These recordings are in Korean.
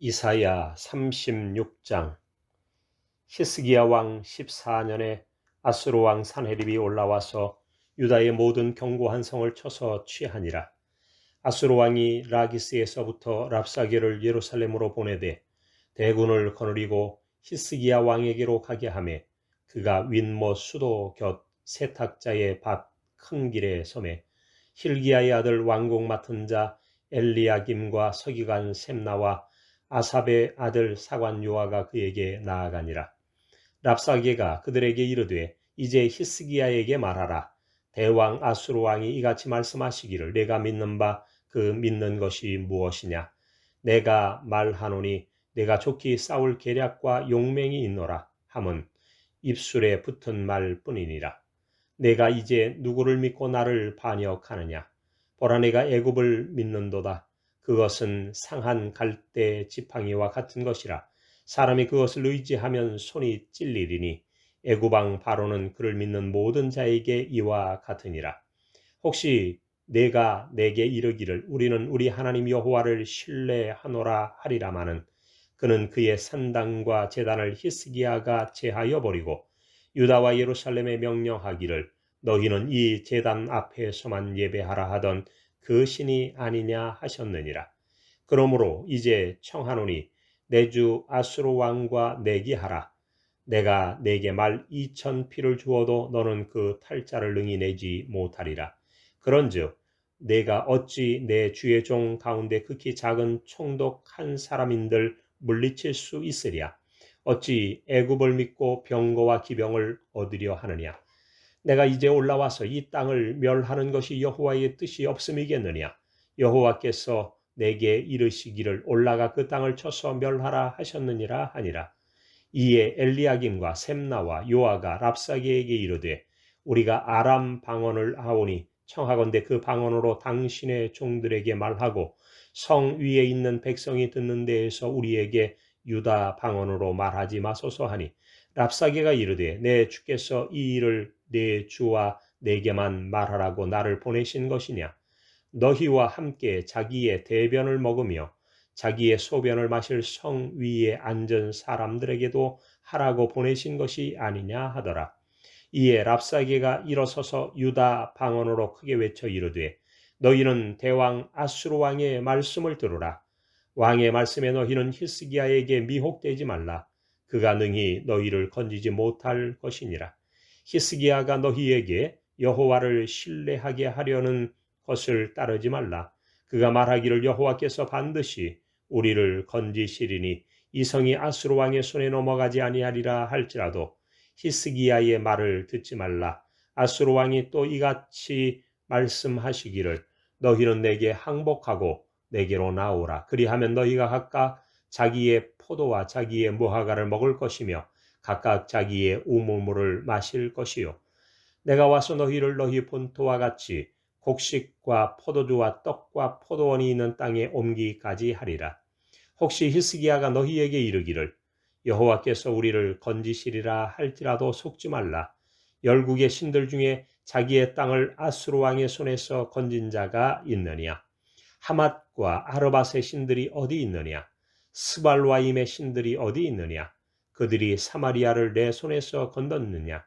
이사야 36장 히스기야 왕 14년에 아수르 왕 산헤립이 올라와서 유다의 모든 견고한 성을 쳐서 취하니라. 아수르 왕이 라기스에서부터 랍사게를 예루살렘으로 보내되 대군을 거느리고 히스기야 왕에게로 가게 하매 그가 윈모 수도 곁 세탁자의 밭 큰 길에 섬에 힐기야의 아들 왕궁 맡은 자 엘리야김과 서기관 셈나와 아삽의 아들 사관 요아가 그에게 나아가니라. 랍사게가 그들에게 이르되 이제 히스기야에게 말하라. 대왕 아수르 왕이 이같이 말씀하시기를 내가 믿는 바 그 믿는 것이 무엇이냐? 내가 말하노니 내가 좋기 싸울 계략과 용맹이 있노라 함은 입술에 붙은 말뿐이니라. 내가 이제 누구를 믿고 나를 반역하느냐? 보라 내가 애굽을 믿는도다. 그것은 상한 갈대 지팡이와 같은 것이라 사람이 그것을 의지하면 손이 찔리리니 애구방 바로는 그를 믿는 모든 자에게 이와 같으니라. 혹시 내가 내게 이르기를 우리는 우리 하나님 여호와를 신뢰하노라 하리라마는 그는 그의 산당과 제단을 히스기야가 제하여 버리고 유다와 예루살렘에 명령하기를 너희는 이 제단 앞에서만 예배하라 하던 그 신이 아니냐 하셨느니라. 그러므로 이제 청하노니 내 주 아수르 왕과 내기하라. 내가 내게 말 이천 피를 주어도 너는 그 탈자를 능히 내지 못하리라. 그런즉 내가 어찌 내 주의 종 가운데 극히 작은 총독 한 사람인들 물리칠 수 있으랴. 어찌 애굽을 믿고 병거와 기병을 얻으려 하느냐. 내가 이제 올라와서 이 땅을 멸하는 것이 여호와의 뜻이 없음이겠느냐. 여호와께서 내게 이르시기를 올라가 그 땅을 쳐서 멸하라 하셨느니라 하니라. 이에 엘리야김과 셈나와 요아가 랍사게에게 이르되 우리가 아람 방언을 하오니 청하건대 그 방언으로 당신의 종들에게 말하고 성 위에 있는 백성이 듣는 데에서 우리에게 유다 방언으로 말하지 마소서 하니 랍사게가 이르되 내 주께서 이 일을 내 주와 내게만 말하라고 나를 보내신 것이냐 너희와 함께 자기의 대변을 먹으며 자기의 소변을 마실 성 위에 앉은 사람들에게도 하라고 보내신 것이 아니냐 하더라. 이에 랍사게가 일어서서 유다 방언으로 크게 외쳐 이르되 너희는 대왕 아수르 왕의 말씀을 들으라. 왕의 말씀에 너희는 히스기야에게 미혹되지 말라. 그가 능히 너희를 건지지 못할 것이니라. 히스기야가 너희에게 여호와를 신뢰하게 하려는 것을 따르지 말라. 그가 말하기를 여호와께서 반드시 우리를 건지시리니 이 성이 아수르 왕의 손에 넘어가지 아니하리라 할지라도 히스기야의 말을 듣지 말라. 아수르 왕이 또 이같이 말씀하시기를 너희는 내게 항복하고 내게로 나오라. 그리하면 너희가 각각 자기의 포도와 자기의 무화과를 먹을 것이며 각각 자기의 우물물을 마실 것이요. 내가 와서 너희를 너희 본토와 같이 곡식과 포도주와 떡과 포도원이 있는 땅에 옮기까지 하리라. 혹시 히스기야가 너희에게 이르기를 여호와께서 우리를 건지시리라 할지라도 속지 말라. 열국의 신들 중에 자기의 땅을 아수르 왕의 손에서 건진 자가 있느냐? 하맛과 아르바의 신들이 어디 있느냐? 스발와임의 신들이 어디 있느냐? 그들이 사마리아를 내 손에서 건졌느냐?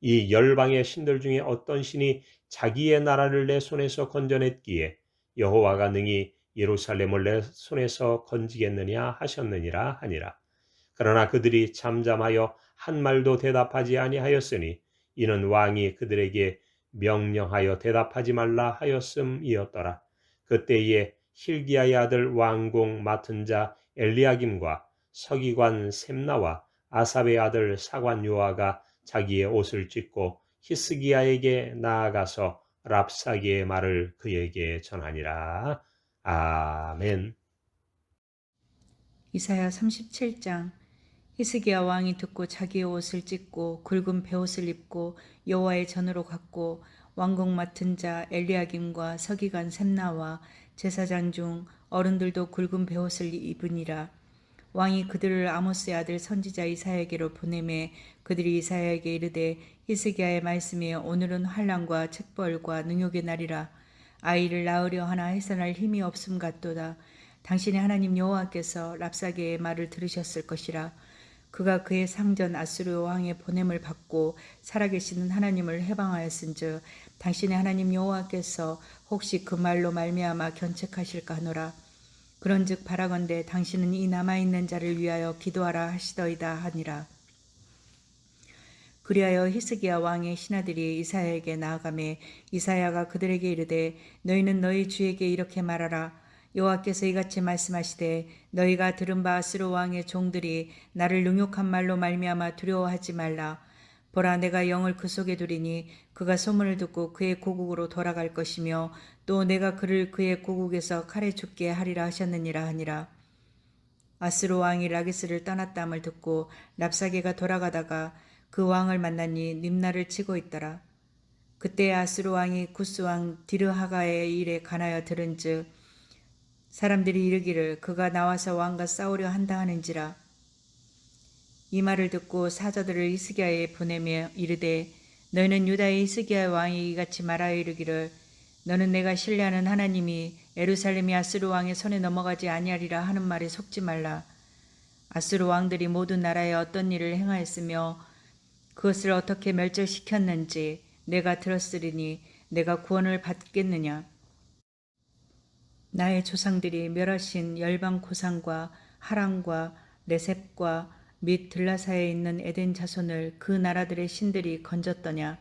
이 열방의 신들 중에 어떤 신이 자기의 나라를 내 손에서 건져냈기에 여호와가 능히 예루살렘을 내 손에서 건지겠느냐 하셨느니라 하니라. 그러나 그들이 잠잠하여 한 말도 대답하지 아니하였으니 이는 왕이 그들에게 명령하여 대답하지 말라 하였음이었더라. 그때에 힐기야의 아들 왕공 맡은 자 엘리야김과 서기관 셈나와 아삽의 아들 사관 요아가 자기의 옷을 찢고 히스기야에게 나아가서 랍사기의 말을 그에게 전하니라. 아멘. 이사야 37장 히스기야 왕이 듣고 자기의 옷을 찢고 굵은 베옷을 입고 여호와의 전으로 갔고 왕궁 맡은 자 엘리야김과 서기관 셈나와 제사장 중 어른들도 굵은 베옷을 입으니라 왕이 그들을 아모스의 아들 선지자 이사야에게로 보내매 그들이 이사야에게 이르되 히스기야의 말씀에 오늘은 환란과 책벌과 능욕의 날이라. 아이를 낳으려 하나 해서날 힘이 없음 같도다. 당신의 하나님 여호와께서 랍사게의 말을 들으셨을 것이라. 그가 그의 상전 아수르 왕의 보냄을 받고 살아계시는 하나님을 해방하였은즉 당신의 하나님 여호와께서 혹시 그 말로 말미암아 견책하실까 하노라 그런즉 바라건대 당신은 이 남아 있는 자를 위하여 기도하라 하시더이다 하니라. 그리하여 히스기야 왕의 신하들이 이사야에게 나아가매 이사야가 그들에게 이르되 너희는 너희 주에게 이렇게 말하라. 여호와께서 이같이 말씀하시되 너희가 들은 바 아스로 왕의 종들이 나를 능욕한 말로 말미암아 두려워하지 말라. 보라 내가 영을 그 속에 두리니 그가 소문을 듣고 그의 고국으로 돌아갈 것이며 또 내가 그를 그의 고국에서 칼에 죽게 하리라 하셨느니라 하니라 아스로 왕이 라기스를 떠났다함을 듣고 랍사게가 돌아가다가 그 왕을 만나니 님나를 치고 있더라. 그때 아스로 왕이 구스 왕 디르하가의 일에 관하여 들은즉 사람들이 이르기를 그가 나와서 왕과 싸우려 한다 하는지라 이 말을 듣고 사자들을 이스기야에 보내며 이르되 너희는 유다의 이스기야 왕이 이같이 말하여 이르기를 너는 내가 신뢰하는 하나님이 에루살렘이 아스루 왕의 손에 넘어가지 아니하리라 하는 말에 속지 말라. 아스루 왕들이 모든 나라에 어떤 일을 행하였으며 그것을 어떻게 멸절시켰는지 내가 들었으리니 내가 구원을 받겠느냐? 나의 조상들이 멸하신 열방 고상과 하란과 레셉과 및 들라사에 있는 에덴 자손을 그 나라들의 신들이 건졌더냐?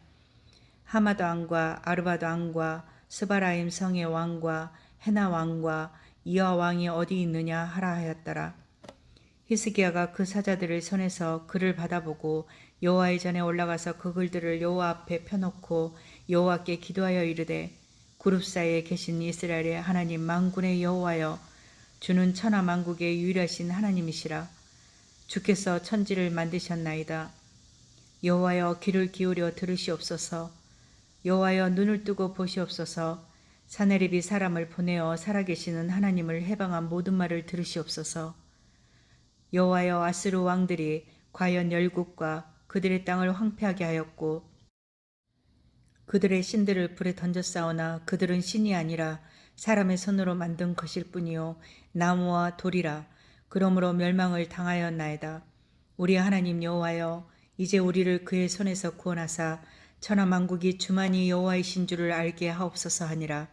하마도 왕과 아르바도 왕과 스바라임 성의 왕과 헤나 왕과 이어 왕이 어디 있느냐 하라 하였더라. 히스기야가 그 사자들을 손에서 그를 받아보고 여호와의 전에 올라가서 그 글들을 여호와 앞에 펴놓고 여호와께 기도하여 이르되 그룹 사이에 계신 이스라엘의 하나님 만군의 여호와여 주는 천하 만국의 유일하신 하나님이시라 주께서 천지를 만드셨나이다. 여호와여 귀를 기울여 들으시옵소서. 여호와여 눈을 뜨고 보시옵소서. 사내립이 사람을 보내어 살아계시는 하나님을 해방한 모든 말을 들으시옵소서. 여호와여 아스르 왕들이 과연 열국과 그들의 땅을 황폐하게 하였고 그들의 신들을 불에 던졌사오나 그들은 신이 아니라 사람의 손으로 만든 것일 뿐이요. 나무와 돌이라 그러므로 멸망을 당하였나이다. 우리 하나님 여호와여 이제 우리를 그의 손에서 구원하사 천하 만국이 주만이 여호와이신 줄을 알게 하옵소서 하니라.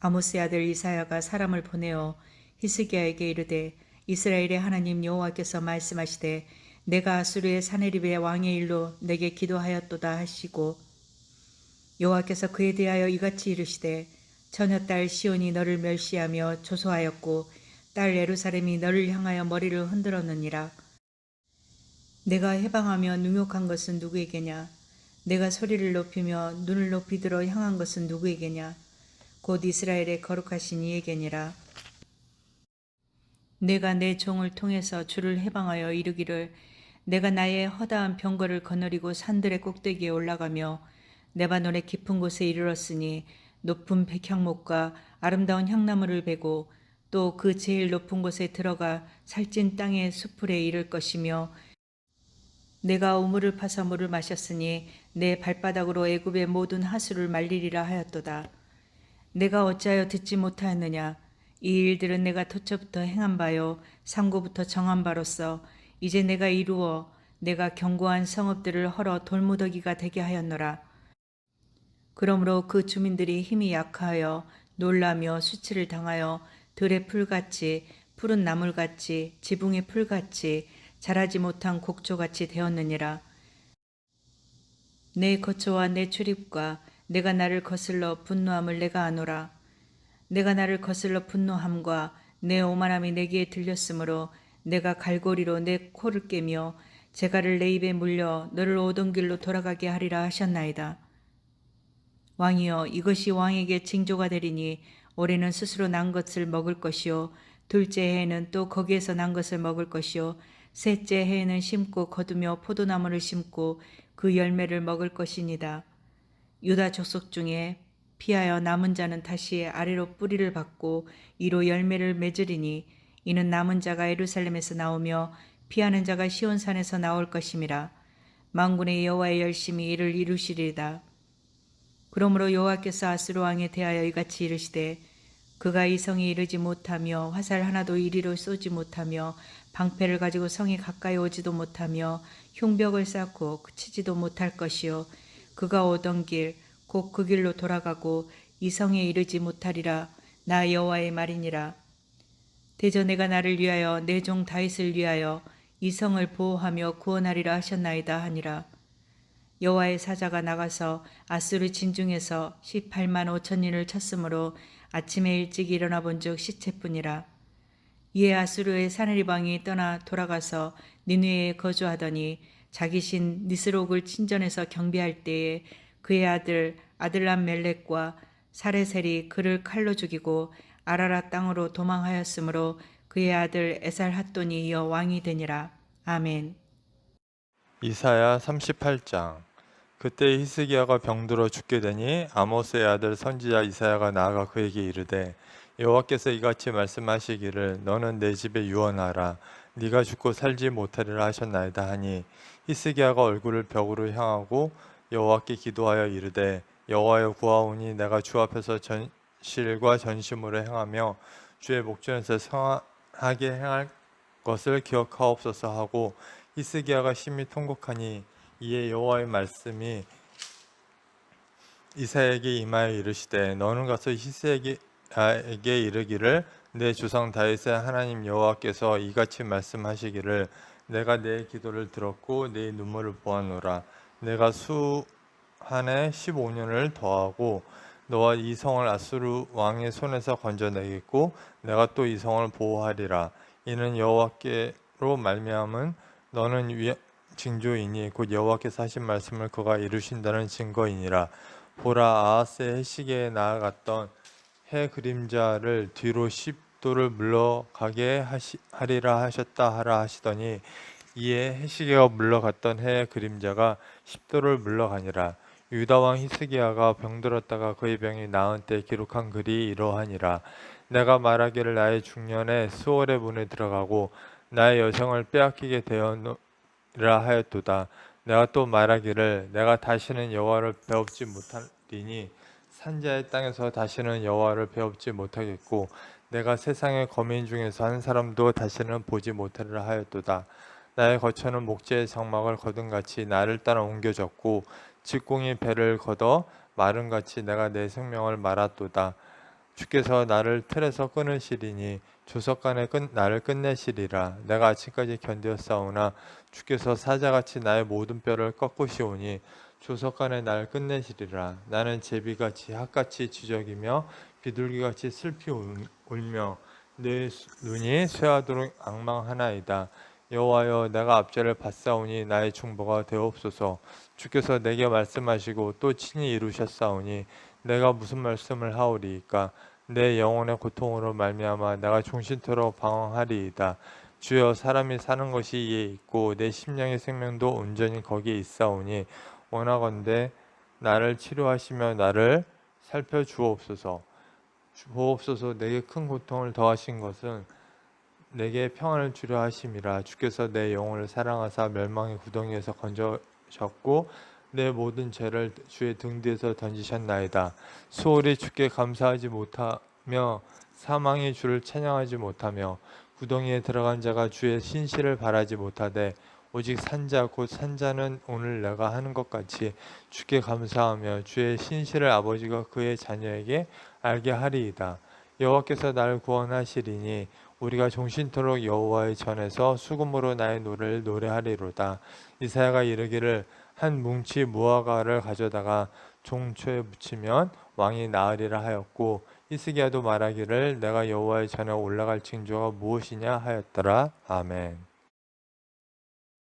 아모스의 아들 이사야가 사람을 보내어 히스기야에게 이르되 이스라엘의 하나님 여호와께서 말씀하시되 내가 아수르의 사내립의 왕의 일로 내게 기도하였도다 하시고 여호와께서 그에 대하여 이같이 이르시되 처녀 딸 시온이 너를 멸시하며 조소하였고 딸 예루살렘이 너를 향하여 머리를 흔들었느니라. 내가 해방하며 능욕한 것은 누구에게냐? 내가 소리를 높이며 눈을 높이 들어 향한 것은 누구에게냐? 곧 이스라엘의 거룩하신 이에게니라. 내가 내 종을 통해서 주를 해방하여 이르기를 내가 나의 허다한 병거를 거느리고 산들의 꼭대기에 올라가며 네바논의 깊은 곳에 이르렀으니 높은 백향목과 아름다운 향나무를 베고 또 그 제일 높은 곳에 들어가 살찐 땅의 수풀에 이를 것이며 내가 우물을 파서 물을 마셨으니 내 발바닥으로 애굽의 모든 하수를 말리리라 하였도다. 내가 어찌하여 듣지 못하였느냐? 이 일들은 내가 토초부터 행한 바요 상고부터 정한 바로서 이제 내가 이루어 내가 견고한 성읍들을 헐어 돌무더기가 되게 하였노라. 그러므로 그 주민들이 힘이 약하여 놀라며 수치를 당하여 들의 풀같이 푸른 나물같이 지붕의 풀같이 자라지 못한 곡초같이 되었느니라. 내 거처와 내 출입과 내가 나를 거슬러 분노함을 내가 아노라. 내가 나를 거슬러 분노함과 내 오만함이 내게 들렸으므로 내가 갈고리로 내 코를 깨며 재갈을 내 입에 물려 너를 오던 길로 돌아가게 하리라 하셨나이다. 왕이여 이것이 왕에게 징조가 되리니 올해는 스스로 난 것을 먹을 것이요 둘째 해에는 또 거기에서 난 것을 먹을 것이요 셋째 해에는 심고 거두며 포도나무를 심고 그 열매를 먹을 것이니다. 유다 족속 중에 피하여 남은 자는 다시 아래로 뿌리를 받고 이로 열매를 맺으리니 이는 남은 자가 예루살렘에서 나오며 피하는 자가 시온산에서 나올 것임이라 만군의 여호와의 열심히 이를 이루시리다. 그러므로 여호와께서 아스로 왕에 대하여 이같이 이르시되 그가 이 성에 이르지 못하며 화살 하나도 이리로 쏘지 못하며 방패를 가지고 성에 가까이 오지도 못하며 흉벽을 쌓고 그치지도 못할 것이요 그가 오던 길 곧 그 길로 돌아가고 이 성에 이르지 못하리라. 나 여호와의 말이니라. 대저 내가 나를 위하여 내 종 다윗을 위하여 이 성을 보호하며 구원하리라 하셨나이다 하니라 여호와의 사자가 나가서 아수르 진중에서 18만 5천인을 쳤으므로 아침에 일찍 일어나 본즉 시체뿐이라. 이에 아수르의 사내리방이 떠나 돌아가서 니누에 거주하더니 자기 신 니스록을 친전에서 경비할 때에 그의 아들 아들람 멜렉과 사레셀이 그를 칼로 죽이고 아라라 땅으로 도망하였으므로 그의 아들 에살 핫돈이 이어 왕이 되니라. 아멘. 이사야 38장 그때 히스기야가 병들어 죽게 되니 아모스의 아들 선지자 이사야가 나아가 그에게 이르되 여호와께서 이같이 말씀하시기를 너는 내 집에 유언하라. 네가 죽고 살지 못하리라 하셨나이다 하니 히스기야가 얼굴을 벽으로 향하고 여호와께 기도하여 이르되 여호와여 구하오니 내가 주 앞에서 전실과 전심으로 행하며 주의 목전에서 성하게 행할 것을 기억하옵소서 하고 히스기야가 심히 통곡하니 이에 여호와의 말씀이 이사야에게 임하여 이르시되 너는 가서 히스기야에게 이르기를 내 조상 다윗의 하나님 여호와께서 이같이 말씀하시기를 내가 내 기도를 들었고 내 눈물을 보았노라. 내가 수한에 15년을 더하고 너와 이 성을 아수르 왕의 손에서 건져내겠고 내가 또 이 성을 보호하리라. 이는 여호와께로 말미암은 너는 위 징조이니 곧 여호와께서 하신 말씀을 그가 이루신다는 증거이니라. 보라 아하스의 해시계에 나아갔던 해 그림자를 뒤로 십도를 물러가게 하시, 하리라 하셨다 하라 하시더니 이에 해시계가 물러갔던 해의 그림자가 십도를 물러가니라. 유다 왕 히스기야가 병들었다가 그의 병이 나은 때 기록한 글이 이러하니라. 내가 말하기를 나의 중년에 수월의 문에 들어가고 나의 여성을 빼앗기게 되었노 라 하였도다. 내가 또 말하기를 내가 다시는 여호와를 배웁지 못하리니 산자의 땅에서 다시는 여호와를 배웁지 못하겠고 내가 세상의 거민 중에서 한 사람도 다시는 보지 못하리라 하였도다. 나의 거처는 목재의 장막을 거둔 같이 나를 따라 옮겨졌고 직공이 배를 걷어 마른 같이 내가 내 생명을 말았도다. 주께서 나를 틀에서 끊으시리니 조석간에 끝, 나를 끝내시리라. 내가 아침까지 견디었사오나 주께서 사자같이 나의 모든 뼈를 꺾으시오니 조석간에 나를 끝내시리라. 나는 제비같이 핫같이 지적이며 비둘기같이 슬피 울- 울며 내 수- 눈이 쇠하도록 악망하나이다. 여호와여 내가 압제를 받사오니 나의 중보가 되옵소서. 주께서 내게 말씀하시고 또 친히 이루셨사오니 내가 무슨 말씀을 하오리이까 내 영혼의 고통으로 말미암아 내가 종신토록 방황하리이다. 주여 사람이 사는 것이 이에 있고 내 심령의 생명도 온전히 거기에 있사오니 원하건대 나를 치료하시며 나를 살펴 주옵소서. 주옵소서. 내게 큰 고통을 더하신 것은 내게 평안을 주려 하심이라. 주께서 내 영혼을 사랑하사 멸망의 구덩이에서 건져셨고 내 모든 죄를 주의 등 뒤에서 던지셨나이다. 수월이 주께 감사하지 못하며 사망이 주를 찬양하지 못하며 구덩이에 들어간 자가 주의 신실을 바라지 못하되 오직 산자 곧 산자는 오늘 내가 하는 것 같이 주께 감사하며 주의 신실을 아버지가 그의 자녀에게 알게 하리이다. 여호와께서 나를 구원하시리니 우리가 종신토록 여호와의 전에서 수금으로 나의 노래를 노래하리로다. 이사야가 이르기를 한 뭉치 무화과를 가져다가 종초에 붙이면 왕이 나으리라 하였고 히스기야도 말하기를 내가 여호와의 전에 올라갈 징조가 무엇이냐 하였더라 아멘.